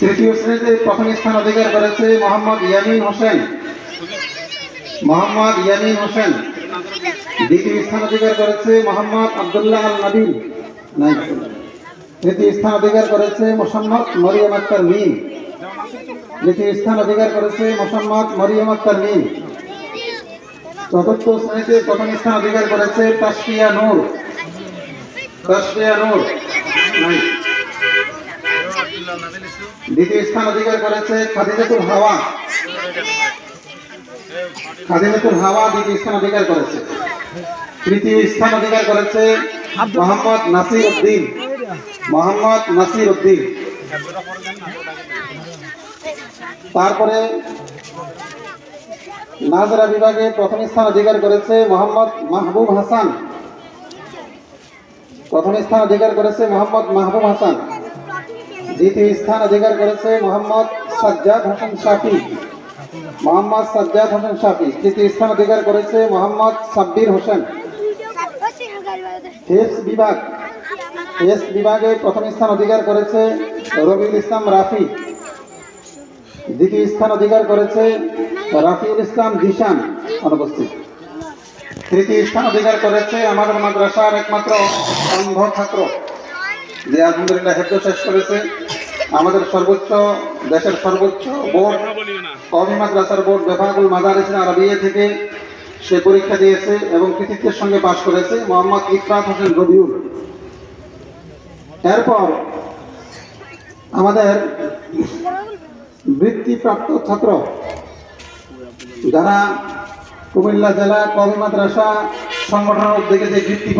তৃতীয় শ্রেণীতে প্রথম স্থান অধিকার করেছে মোহাম্মদ ইয়ামিন হোসেন। মোহাম্মদ ইয়ামিন হোসেন। দ্বিতীয় স্থান অধিকার করেছে মোহাম্মদ আবদুল্লাহ আল নবীন তৃতীয় স্থান অধিকার করেছে মোসাম্মদ মরিয়ম আক্তার মিম তৃতীয় স্থান অধিকার করেছে মোসাম্মদ মরিয়ম আক্তার মিম চতুর্থ শ্রেণীতে প্রথম স্থান অধিকার করেছে তাসফিয়া নূর। দ্বিতীয় স্থান অধিকার করেছে খাদিজাতুল হাওয়া। খাদিজাতুল হাওয়া দ্বিতীয় স্থান অধিকার করেছে। তৃতীয় স্থান অধিকার করেছে মোহাম্মদ নাসির উদ্দিন মোহাম্মদ নাসির উদ্দিন তারপরে নাজরা বিভাগে প্রথম স্থান অধিকার করেছে মোহাম্মদ মাহবুব হাসান। প্রথম স্থান অধিকার করেছে মোহাম্মদ মাহবুব হাসান। দ্বিতীয় স্থান অধিকার করেছে মোহাম্মদ সাজ্জাদ হোসেন শাফি। মোহাম্মদ সাজ্জাদ হোসেন শাফি। তৃতীয় স্থান অধিকার করেছে মোহাম্মদ সাব্বির হোসেন। বিভাগ। হেফস বিভাগে প্রথম স্থান অধিকার করেছে রবিউল ইসলাম রাফি। দ্বিতীয় স্থান অধিকার করেছে রাফিউল ইসলাম দিশান। অনুপস্থিত। তৃতীয় স্থান অধিকার করেছে আমাদের মাদ্রাসার একমাত্র অন্ধ ছাত্র। যে আলহামদুলিল্লাহ হেফজ শেষ করেছে। আমাদের সর্বোচ্চ, দেশের সর্বোচ্চ বোর্ড কমি মাদ্রাসার বোর্ড বেফাকুল মাদারিস আরবিয়া থেকে সে পরীক্ষা দিয়েছে এবং কৃতিত্বের সঙ্গে পাশ করেছে মোহাম্মদ ইফরাত হোসেন রবিউল। এরপর আমাদের বৃত্তিপ্রাপ্ত ছাত্র যারা কুমিল্লা জেলা কমি মাদ্রাসা সংগঠনের উদ্যোগে যে বৃত্তি